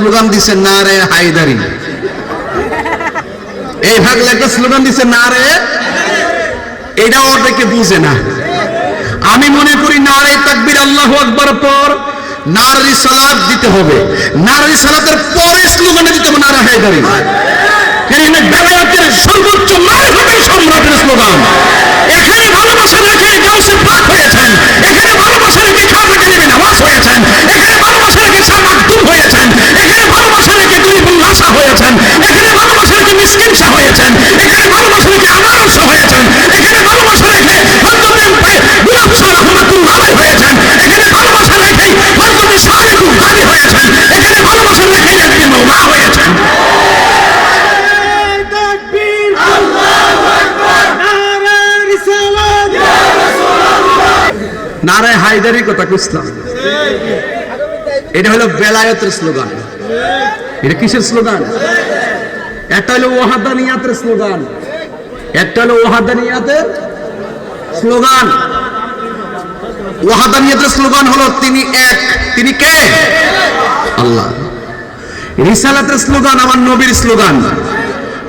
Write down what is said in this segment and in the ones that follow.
Slogan দিছে না রে হায়দারি। এই ফাগলা একটা স্লোগান দিছে না রে এটা ওদেরকে বুঝে না। আমি মনে করি নারে তাকবির আল্লাহু আকবার পর নারী সালাত দিতে হবে। নারী সালাতের পরে স্লোগানে দিতে হবে নারা হায়দারি। সর্বোচ্চ সম্রাটের স্লোগান। এখানে ভালোবাসা রেখে গাউসে পাক হয়েছেন। এখানে ভালোবাসা মিসকিন হয়েছেন। এখানে ভালোবাসা রেখে হয়েছেন। এখানে ভালোবাসা রেখে হযরত গুলাব শাহ রহমাতুল্লাহ হয়েছেন। এখানে ভালোবাসা রেখে হযরত শারিকুল গাজী হয়েছেন। এখানে ভালোবাসা রেখে একটি মৌলা হয়েছেন। তাকবীর। আল্লাহু আকবার নারে রিসালাত নারায় হায়দারি কথা কুসলাম এটা হলো বেলায়েতের স্লোগান। এটা কিসের স্লোগান? একটা হলো ওয়াহাদানিয়াতের স্লোগান। একটা হলো ওয়াহাদানিয়াতের স্লোগান। ওয়াহাদানিয়াতের স্লোগান হলো, তিনি এক, তিনি কে? আল্লাহ। রিসালাতের স্লোগান আমার নবীর স্লোগান।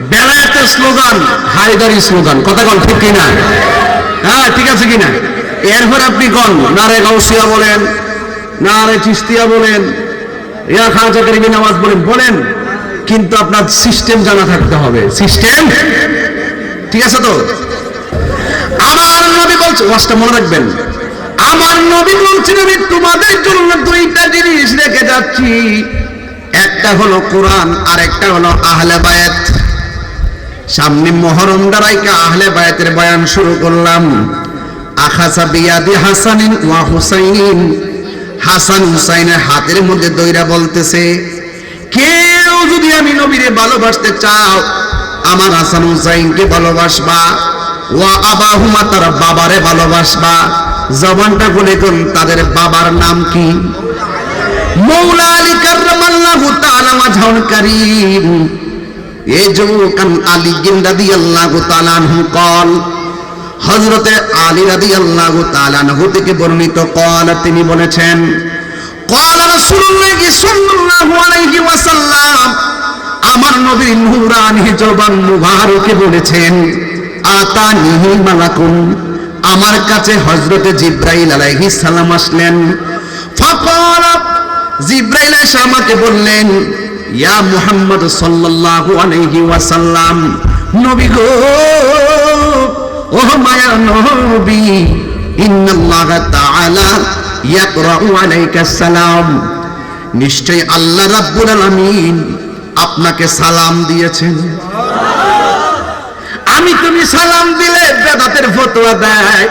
বেলায়েতের স্লোগান হায়দারি স্লোগান। কথা কল ঠিক কিনা? হ্যাঁ ঠিক আছে কিনা? এরপর আপনি কন, নারে গাউসিয়া বলেন, নারে চিস্তিয়া বলেন ইয়া খাজা করিমি নামাজ বলেন বলেন। কিন্তু আপনার সিস্টেম জানা থাকতে হবে। সিস্টেম ঠিক আছে তো? আমার নবী বলছে ওয়াজটা মনে রাখবেন। আমার নবী বলছেন, আমি তোমাদের জন্য দুইটা জিনিস রেখে যাচ্ছি। একটা হলো কোরআন আর একটা হলো আহলে বায়াত সামনে মহরম দাঁড়াইকে আহলে বায়াতের বয়ান শুরু করলাম। আখাসা বিয়াদি হাসানিন ওয়া হুসাইন। হাসান হুসাইনের হাতের মধ্যে দইরা বলতেছে যদি আমি নবীরে ভালোবাসতে চাও, আমার হাসান হুসাইনকে ভালোবাসবা, ওয়া আবাহুমা তার বাবারে ভালোবাসবা। জবানটা বলে কোন তাদের বাবার নাম কি? মৌলা আলী তাআলা যুবকান আলী তালানহু কল হজরতে আলী রাদি আল্লাহ তালানহু থেকে বর্ণিত কল, তিনি বলেছেন, কল আলাইহি ওয়াসাল্লাম আমার নবী নূরানি জবান মুবারকে বলেছেন আতানিহি মালাকুন। আমার কাছে হজরতে জিব্রাইল আলাইহিস সালাম আসলেন। জিব্রাইল এসে আমাকে বললেন, ইয়া মুহাম্মদ সাল্লাল্লাহু আলাইহি ওয়াসাল্লাম, নবী গো ও মায়া নবী, ইন্নাল্লাহ তাআলা ইয়াকরাউ আলাইকা সালাম। নিশ্চয় আল্লাহ রাব্বুল আলামিন আপনাকে সালাম দিয়েছেন। আমি তুমি সালাম দিলে বেদাতের ফতোয়া দেয়।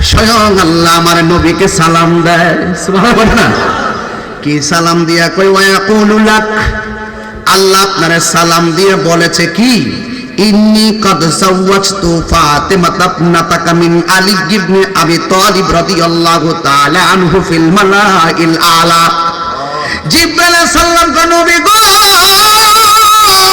স্বয়ং আল্লাহ আমার নবীকে সালাম দেয়। না? কি সালাম দিয়া কই লাক। আল্লাহ আপনারে সালাম দিয়ে বলেছে কি? ইন্নি কদ সাওয়াজতু ফাতিমা তাবনাতাকা মিন আলী ইবনে আবি তালিব রাদিয়াল্লাহু তাআলা আনহু ফিল মালাইল আলা। জিব্রাইল সাল্লাম কা নবী গো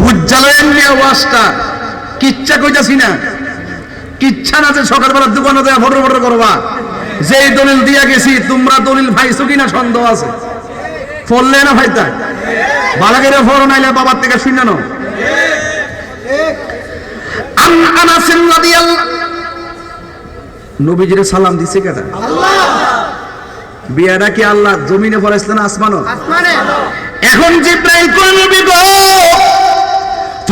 বুঝালেন কিচ্ছা কইতাছি না। কিচ্ছা না যে সকালবেলা দোকানে দেয়া করবা। যেই দলিল দিয়া গেছি তোমরা দলিল ভাইছো কিনা সন্দেহ আছে। ফললে না ভাইতা? বালাগেরে ফর নাইলে বাবার থেকে শুনে নাও। আন আনাস রাদিয়াল্লাহ নবীজিরে সালাম দিছে কেডা বিয়াটা কি আল্লাহ? জমিনে আসমানও? আসমানে। এখন জিব্রাইল কোন নবী গো!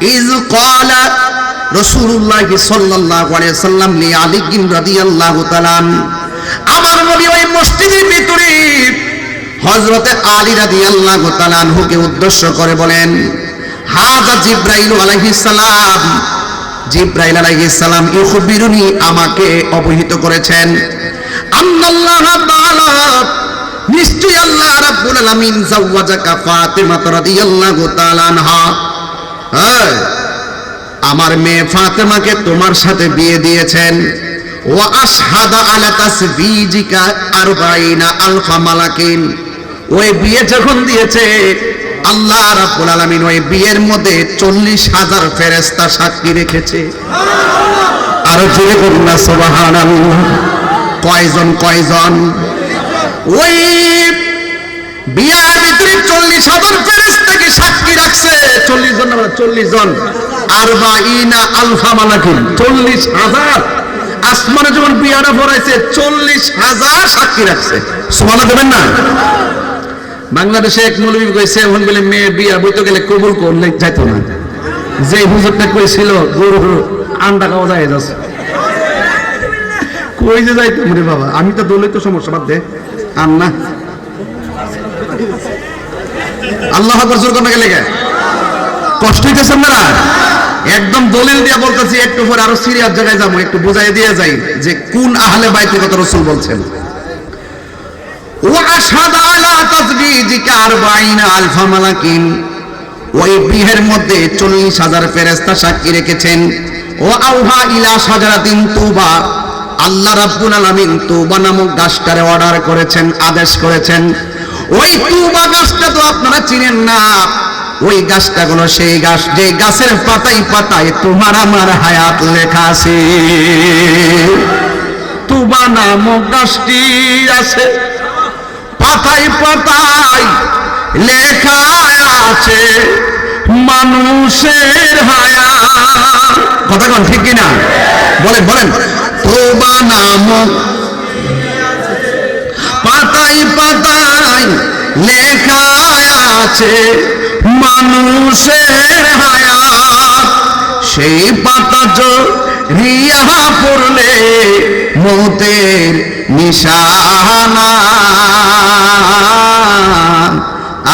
ইজ ক্বালা রাসূলুল্লাহ সাল্লাল্লাহু আলাইহি সাল্লাম লি আলী রাদিয়াল্লাহু তাআলা আনহু। আমার নবী ওই মসজিদের ভিতরে হযরতে আলী তাআলা আনহুকে উদ্দেশ্য করে বলেন হাজা জিব্রাইল আলাইহিস সালাম, জিব্রাইল আলাইহিস সালাম আমাকে অবহিত করেছেন আল্লাহ তাআলা, নিশ্চয়ই আল্লাহ রাব্বুল আলামিন জাওয়াজাকা ফাতিমা রাদিয়াল্লাহু তাআলা আনহা আমার মেয়ে ফাতেমাকে তোমার সাথে বিয়ে দিয়েছেন। আলা তাসবিজিকা আরবাইনা আলফা মালাকিন। ওই বিয়ে যখন দিয়েছে, আল্লাহ রাব্বুল আলামিন ওই বিয়ের মধ্যে চল্লিশ হাজার ফেরেস্তা সাক্ষী রেখেছে। আর জোরে করুন না কয়জন কয়জন? ওই বিয়ার ভিতরে চল্লিশ হাজার ফেরেস্তাকে সাক্ষী রাখছে, চল্লিশ জন চল্লিশ জন। আর বা ইনা আলফা চল্লিশ হাজার। আসমানে যখন পড়াইছে চল্লিশ হাজার সাক্ষী রাখছে। সমানা দেবেন না। বাংলাদেশে এক মৌলবী কইছে, এখন বলে মেয়ে বিয়া বইতে গেলে কবুল করলে যাইতো না। যে হুজুরটা কইছিল, গরু আন্ডা খাওয়া যায় যাচ্ছে কই যে যাইতো রে বাবা? আমি তো দলে তো সমস্যা, বাদ দে। আর না। আল্লাহ জোর? কষ্ট হইতেছেন না একদম দলিল দিয়ে বলতেছি, একটু পরে আরও সিরিয়াস জায়গায় যাব, একটু বুঝাই দিয়ে যাই যে কোন আহলে বাইতের কথা রসুল বলছেন। ওই বিহের মধ্যে চল্লিশ হাজার ফেরেস্তা সাক্ষী রেখেছেন। ও আউহা ইলা সাজারাতিন তুবা। আল্লাহ রাব্বুল আলামিন তুবা নামক গাছটারে অর্ডার করেছেন, আদেশ করেছেন। ওই তুবা গাছটা তো আপনারা চিনেন না। ওই গাছটা হলো সেই গাছ, যে গাছের পাতাই পাতায় তোমার আমার হায়াত লেখা আছে। তুবা নামক গাছটি আছে, পাতায় পাতায় লেখা আছে, মানুষের হায়া কথা কোন, ঠিক কিনা? বলেন বলেন। তোবা নামক পাতায় পাতায় লেখা আছে মানুষের হায়াত। সেই পাতা রিয়া পড়লে মতের নিশানা।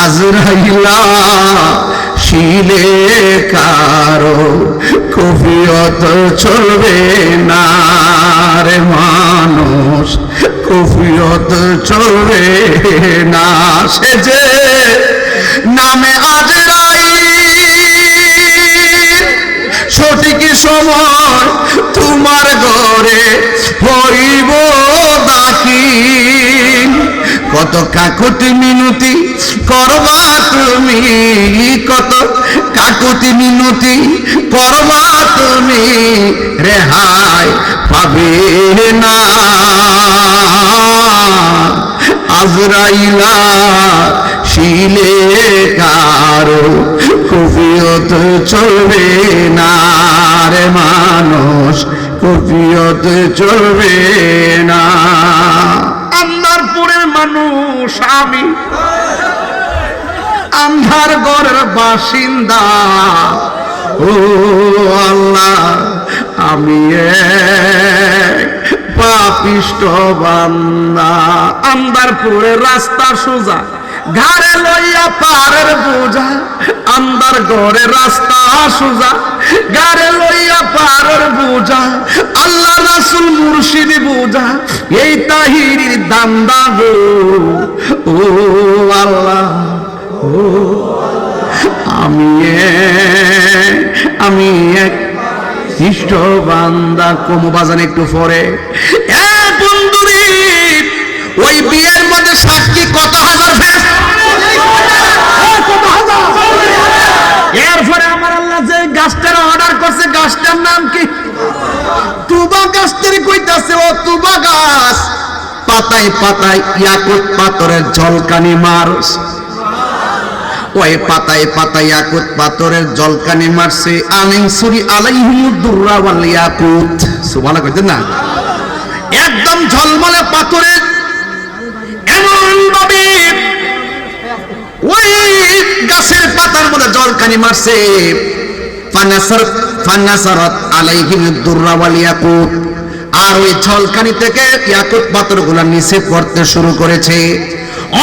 আজরাইলা শিলে কারও কফিয়ত চলবে না রে মানুষ। কফিয়ত চলবে না সেজে নামে আজরাই সঠিক সময় তোমার ঘরে হইব দাখিল কত কাকুতি মিনতি করবা তুমি, কত কাকুতি মিনতি করবা তুমি রেহাই পাবে না। আজরাইলা শিলে কারও কফিয়ত চলবে না রে মানুষ, কফিয়ত চলবে না। আন্দারপুরের মানুষ, আমি আন্ধার গড়ের বাসিন্দা। ও আল্লাহ, আমি পাপিষ্ট বান্দা। আন্দারপুরের রাস্তা সোজা, ঘাড়ে লইয়া পারের বোঝা। আন্দার ঘরে রাস্তা সোজা গাড়ে লইয়া পারের বোঝা। আল্লাহ রাসুল মুর্শিদ বোঝা, এই তাহিরির দান্দা গো। ও আল্লাহ আমি আমি এক ইষ্ট বান্দা কমু বাজান একটু পরে। ওই বিয়ের মধ্যে সাক্ষী কত হাজার এরপরে আমার আল্লাহ যে গাছটার অর্ডার করছে, গাছটার নাম কি? তুবা গাছটার কইতাছে, ও তুবা গাছ। পাতায় পাতায় ইয়াকুত পাথরের ঝলকানি মার ওই পাতায় পাতায় ইয়াকুত পাথরের জলকানি মারছে। আলিংসুরি আলাইহিমুদ দুররা ওয়াল ইয়াকুত। সুবহানাল্লাহ কইতেন না? একদম ঝলমলে পাথরের এমন ভাবে ওই গাছের পাতার মধ্যে জলকানি মারছে। ফানাসার ফানাসারাত আলাইহিম দুররা ওয়াল ইয়াকুত। আর ওই ঝলকানি থেকে ইয়াকুত পাথরগুলো নিচে পড়তে শুরু করেছে।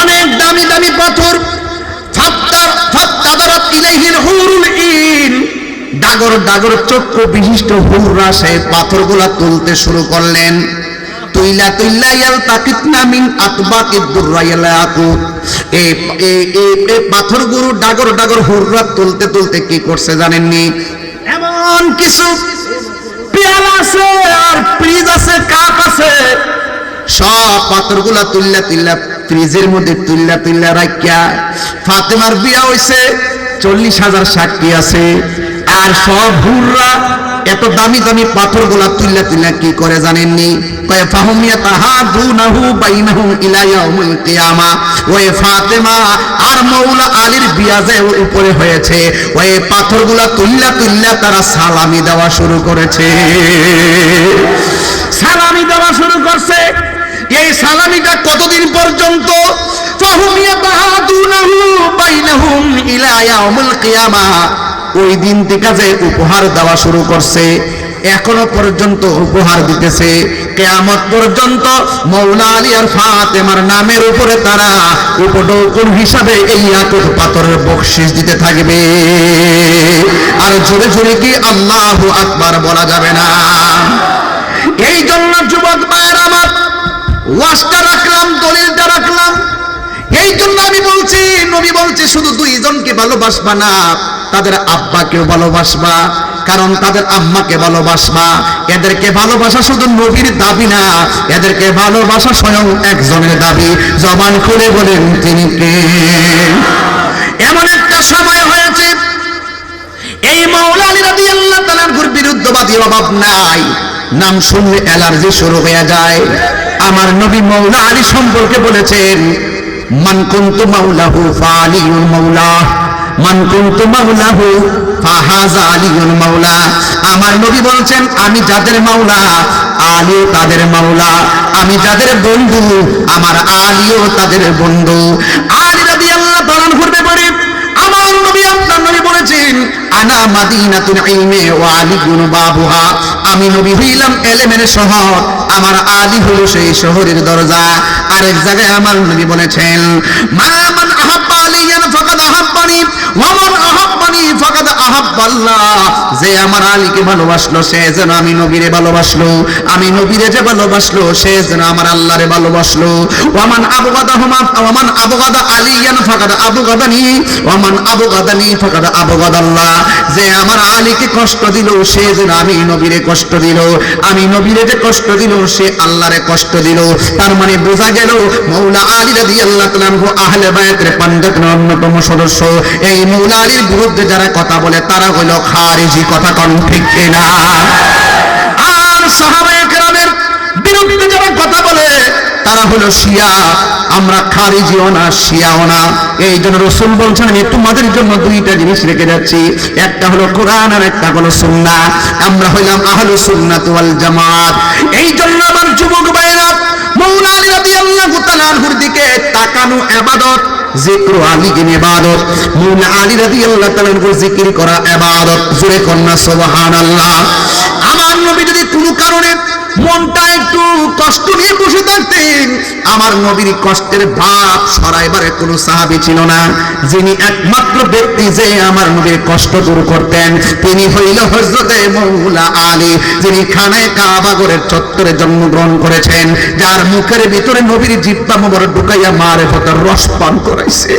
অনেক দামি দামি পাথর ডাগর ডাগর চক্ষু বিশিষ্ট হুররা সেই পাথরগুলা তুলতে শুরু করলেন। তুইলা তুইলা ইয়াল মিন এই এই পাথরগুলো ডাগর ডাগর হুররা তুলতে তুলতে কি করছে জানেননি? এমন কিছু পেয়াল আছে আর ফ্রিজ আছে, কাপ আছে। সব পাথরগুলা তুললা তুললা ফ্রিজের মধ্যে তুললা তুললা রাখিয়া ফাতেমার বিয়া হইছে, চল্লিশ হাজার সাক্ষী আছে। আর সব হুররা এত দামি দামি পাথরগুলা তুললা তুললা কি করে জানেননি? হয়েছে তারা সালামি দেওয়া শুরু করেছে। সালামি সালামিটা কতদিন পর্যন্ত? ওই দিন থেকে যে উপহার দেওয়া শুরু করছে, এখনও পর্যন্ত উপহার দিতেছে। কেয়ামত পর্যন্ত মৌলা আলী আর ফাতেমার নামের উপরে তারা উপডৌকন হিসাবে এই আকুট পাথরের বকশিস দিতে থাকবে। আর জোরে জোরে কি আল্লাহ আকবার বলা যাবে না। এই জন্য যুবক ভাইয়ের আমার ওয়াজটা রাখলাম, দলিলটা রাখলাম। এই জন্য আমি বলছি, নবী বলছে, শুধু দুইজনকে ভালোবাসবা না, তাদের আব্বাকেও ভালোবাসবা, কারণ তাদের আম্মাকে ভালোবাসবা। এদেরকে ভালোবাসা শুধু নবীর দাবি না, এদেরকে ভালোবাসা স্বয়ং একজনের দাবি। জবান খুলে বলেন, তিনি কে? এমন একটা সময় হয়েছে, এই মাওলা আলী রাদিয়াল্লাহু তাআলার বিরুদ্ধবাদী অভাব নাই। নাম শুনলে অ্যালার্জি শুরু হয়ে যায়। আমার নবী মৌলা আলী সম্পর্কে বলেছেন, মান কুনতু মাওলাহু ফালিউল মাওলা মান কুনতু মাওলাহু ফাহাজা আলিউল মাওলা আমার নবী বলছেন, আমি যাদের মাওলা আলীও তাদের মাওলা আমি যাদের বন্ধু, আমার আলীও তাদের বন্ধু। আলী রাদিয়াল্লাহু তাআলা করবে পরে আমার নবী আপনার নবী বলেছেন, আনা মাদিনাতুল ইলমে ওয়া আলিগুন বাবুহা। আমি নবী হইলাম এলেমের শহর, আমার আলী হলো সেই শহরের দরজা। আরেক জায়গায় আমার নবী বলেছেন, মা মান আহাব্বা আলিয়ান ফাকাদ যে আমার আলীকে ভালোবাসলো, সে যেন আমি নবীরে ভালোবাসলো। আমি নবীরে যে ভালোবাসলো, সে যেন আমার আল্লাহরে ভালোবাসলো। আলিয়ান যে আমার আলীকে কষ্ট দিল, সে যেন আমি নবীরে কষ্ট দিল। আমি নবীরে যে কষ্ট দিল, সে আল্লাহরে কষ্ট দিল। তার মানে বোঝা গেল, মৌলা আলী রাদিয়াল্লাহু তাআলা আনহু আহলে বায়াতের পাঞ্জাতের অন্যতম সদস্য। এই মৌলা আলীর বিরুদ্ধে যারা কথা বলে, তারা হলো খারিজি কথা কোন, ঠিক কিনা? আর সাহাবায়ে কেরামের বিরুদ্ধে যারা কথা বলে, তারা হলো শিয়া। আমরা খারিজিও না, শিয়াও না। এই জন্য রসুল বলছেন, আমি তোমাদের জন্য দুইটা জিনিস রেখে যাচ্ছি। একটা হলো কোরআন আর একটা হলো সুন্না। আমরা হইলাম আহলু সুন্নাত ওয়াল জামাত। এই জন্য আমার যুবক ভাইরা মৌলা আলী রাদিয়াল্লাহু তাআলার দিকে তাকানো ইবাদত আমার নবী যদি কোনো কারণে মনটা একটু কষ্ট নিয়ে বসে থাকতেন। আমার নবীর কষ্টের ভাব সরাইবারে কোনো সাহাবি ছিল না। যিনি একমাত্র ব্যক্তি যে আমার নবীর কষ্ট দূর করতেন, তিনি হইল হজরতে মৌলা আলী, যিনি খানায় কাবাগরের চত্বরে জন্মগ্রহণ করেছেন, যার মুখের ভিতরে নবীর জিব্বা মোবর ঢুকাইয়া মারে ফতার রস পান করাইছে।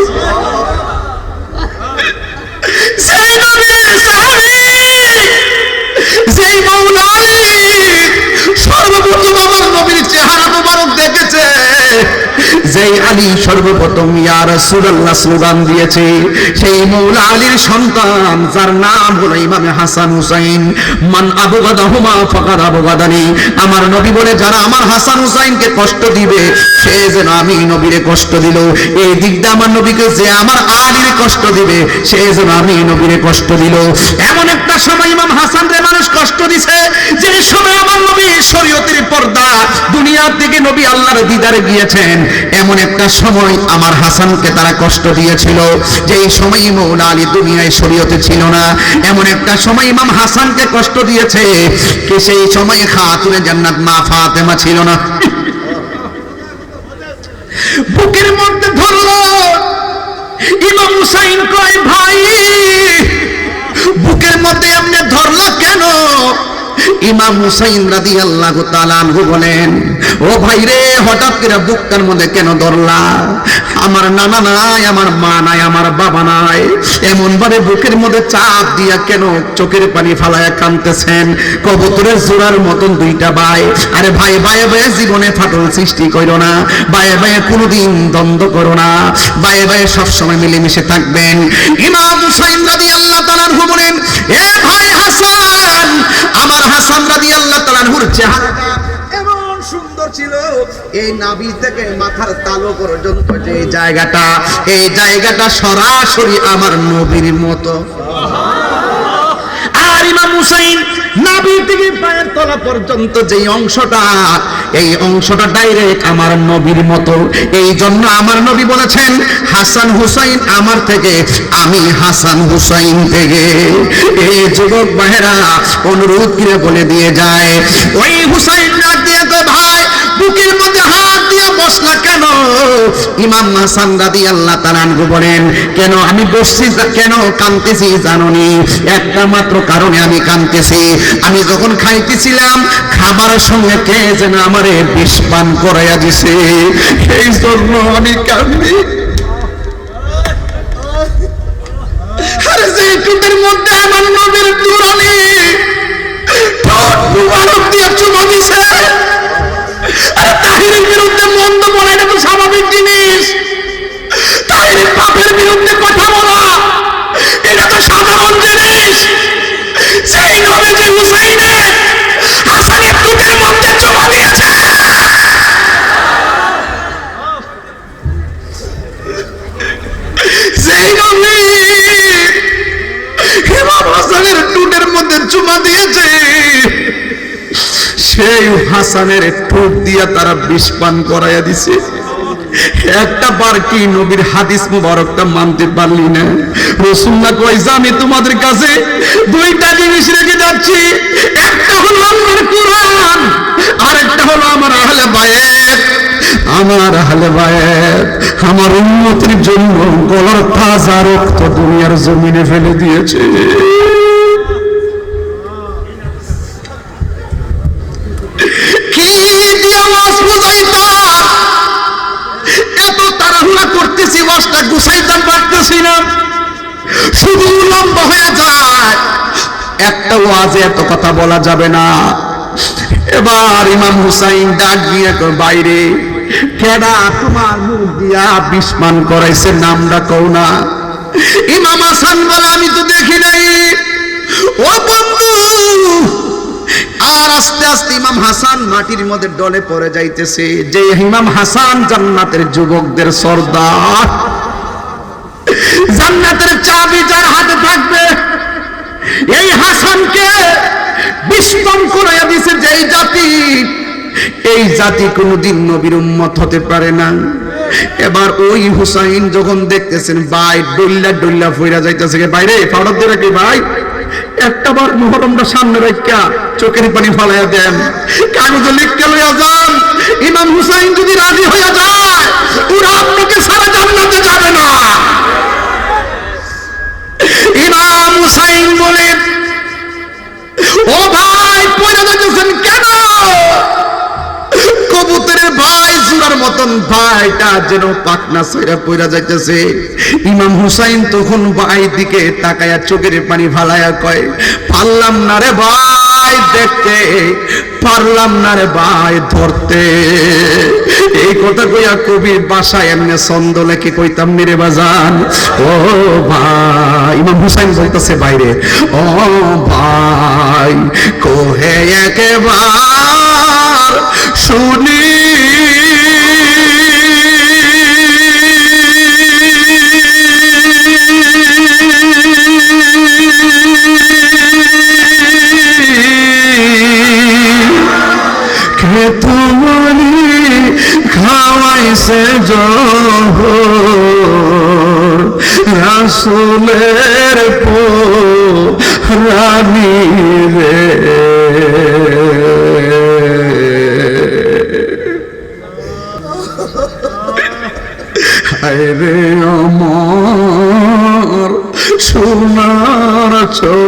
আলী সর্বপ্রথম ইয়া রাসূলুল্লাহ স্লোগান দিয়েছে, সেই মৌলা আলীর সন্তান, যার নাম হলো ইমাম হাসান হুসাইন। মান আবগাদাহুমা ফাকাদ আবগাদানি। আমার নবী বলে, যারা আমার হাসান হুসাইনকে কষ্ট দিবে, সে যেন আমি নবীরে কষ্ট দিল। এই দিক দিয়ে আমার নবীকে যে আমার আলীর কষ্ট দিবে, সে যেন আমি নবীরে কষ্ট দিল। এমন একটা সময় ইমাম হাসান রে মানুষ কষ্ট দিছে যে সময় আমার নবী শরীয়তের পর্দা, দুনিয়ার দিকে নবী আল্লাহর দিদারে গিয়েছেন। এমন একটা সময় আমার হাসানকে তারা কষ্ট দিয়েছিল যে এই সময় মৌলা আলী দুনিয়ায় শরীয়তে ছিল না। এমন একটা সময় ইমাম হাসানকে কষ্ট দিয়েছে কে সেই সময় খাতুনে জান্নাত মা ফাতেমা ছিল না। বুকের মধ্যে ধরলো। ইমাম হুসাইন কয়, ভাই, বুকের মধ্যে এমনি ধরলো কেন? ইমাম হুসাইন রাদি আল্লাহ তালানহু বলেন, ও ভাই রে, হঠাৎ করে বুকটার মধ্যে কেন ধরলা? আমার নানা নাই, আমার মা নাই, আমার বাবা নাই। এমন ভাবে বুকের মধ্যে চাপ দিয়া কেন চোখের পানি ফালায়া কানতেছেন কবুতরের জোড়ার মতন দুইটা ভাই আরে ভাই ভাই ভাই জীবনে ফাটল সৃষ্টি করো না। ভাই ভাই কোনোদিন দ্বন্দ্ব করো না। ভাই ভাই সবসময় মিলেমিশে থাকবেন। ইমাম হুসাইন রাদি আল্লাহ তালানহু বলেন, এ ভাই হাসান হাসান রাজি আল্লাহ তালানহুর চেহারাটা এমন সুন্দর ছিল এই নাভি থেকে মাথার তালো পর্যন্ত যে জায়গাটা এই জায়গাটা সরাসরি আমার নবীর মতো। আর ইমাম হুসাইন নাভি থেকে পায়ের তলা পর্যন্ত অংশটা, এই অংশটা ডাইরেক্ট আমার নবীর মতো। এই জন্য আমার নবী বলেছেন, হাসান হুসাইন আমার থেকে, আমি হাসান হুসাইন থেকে। এই যুবক বাহেরা অনুরোধ করে বলে দিয়ে যায়, ওই হুসাইন ডাক দিয়ে তো ভাই, বুকের মধ্যে দিয়ে বসলা কেন? ইমাম হাসান রাদি আল্লাহ তালানহু বলেন, কেন আমি বসছি কেন কানতেছি জাননি? একটা মাত্র কারণে আমি কানতেছি। আমি যখন খাইতেছিলাম খাবারের সঙ্গে কে যেন আমারে বিষ পান করাইয়া দিছে। এই জন্য আমি কান্দি। মধ্যে আমার নবীর দুরানি, ঠোঁট মুবারক দিয়ে চুমো দিছে। আরে তাহিরের বিরুদ্ধে হাসানের ঠোঁট দিয়া তারা বিষ পান করাইয়া দিছে। একটা বার কি নবীর হাদিস মুবারকটা মানতে পারলি না? রসুল্লাহ কইছে আমি তোমাদের কাছে দুইটা জিনিস রেখে যাচ্ছি। একটা হলো আমার কোরআন, আরেকটা হলো আমার আহলে বায়েত আমার আহলে বায়েত আমার উন্নতির জন্য গলার তাজা রক্ত দুনিয়ার জমিনে ফেলে দিয়েছে। একটা ওয়াজে এত কথা বলা যাবে না। এবার ইমাম হুসাইন ডাক দিয়ে বাইরে কেডা তোমার মুখ দিয়া বিস্মান করাইছে, নামটা কও না। ইমাম হাসান বলে, আমি তো দেখি নাই। ও বন্ধু, আর আস্তে আস্তে ইমাম হাসান মাটির মধ্যে ডলে পড়ে যাইতেছে। যে ইমাম হাসান জান্নাতের যুবকদের সর্দার, জান্নাতের চাবি যার হাতে থাকবে এই হাসানকে বিস্ফোরণ করে দিছে যে এই জাতি এই জাতি কোনোদিন নবীর উম্মত হতে পারে না। এবার ওই হুসাইন যখন দেখতেছেন, ভাই ডল্লা ডল্লা ফইরা যাইতেছে বাইরে ফাড়ত দিয়ে রাখি ভাই? একটা বার মোহরমটা সামনে রাখা চোখের পানি ফালাইয়া দেন। কাগজে লিখতে লইয়া যান, ইমাম হুসাইন যদি রাজি হইয়া যায়, ওরা আপনাকে সারা জান্নাতে যাবে না। হুসাইন বলে ও ভাই পয়লা যাচ্ছেন কেন? মতন ভাইটা যেন পাকনা সইরা পইরা যাইতেছে। ইমাম হুসাইন তখন ভাই দিকে তাকায়া চোখের পানি ফালায়া কয়, পারলাম না রে ভাই দেখতে, পারলাম না রে ভাই ধরতে। এই কথা কইয়া কবি বাসায় এমনি ছন্দ লেখে কইতাম, মেরে বাজান, ও ভাই। ইমাম হুসাইন বলতেছে, বাইরে। ও ভাই, কোহে একেবার শুনি খাওয়াইছে জহর। রাসুলের পো রানী রে রে আমার সোনার চন্দ্রমণি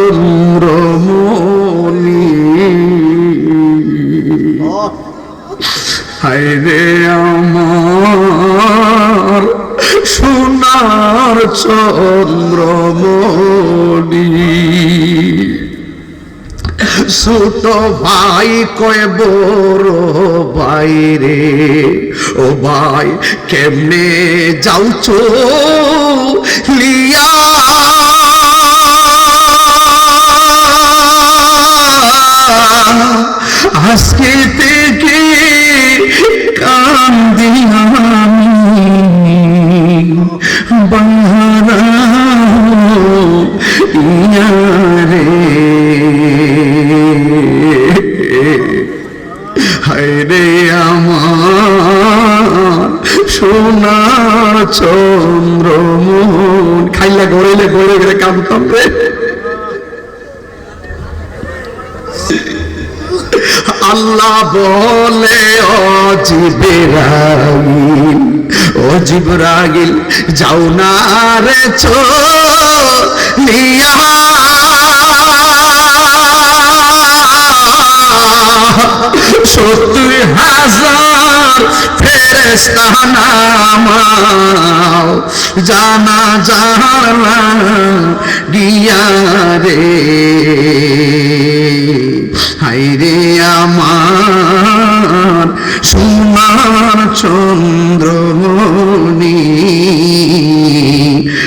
ছোট ভাই কয়, বড় ভাই রে। ও ভাই, কেমনে যাওছ? লিয়া আজকে থেকে কান্দি আমি। বাহারা ইয়ারে চন্দ্রমোহন। খাইলা গড়াইলে গড়ে গেলে কামতাম রে। আল্লাহ বলে ও জিবরাইল, যাও না রে চলিয়া। সত্তর হাজার ফেরেস্তা নামাও। জানা জানা গিয়া রে। হাইরে আমার সোনার চন্দ্রমণি।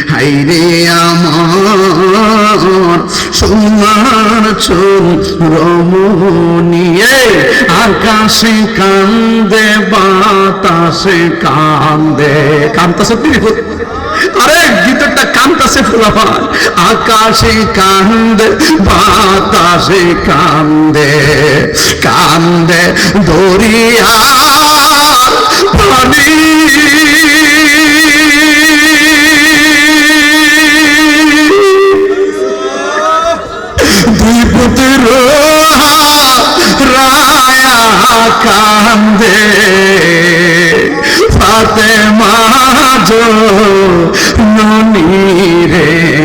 হাইরে আমার সোনার চন্দ্রমণি। আকাশে কান্দে, বাতাসে কান্দে। কান্তাসে তুমি আরে, গীতটা কান্তাসে ফুলাফান আকাশে কান্দে, বাতাসে কান্দে কান্দে দরিয়া পানি। কান্দে। ফাতে মাঝো নুনি রে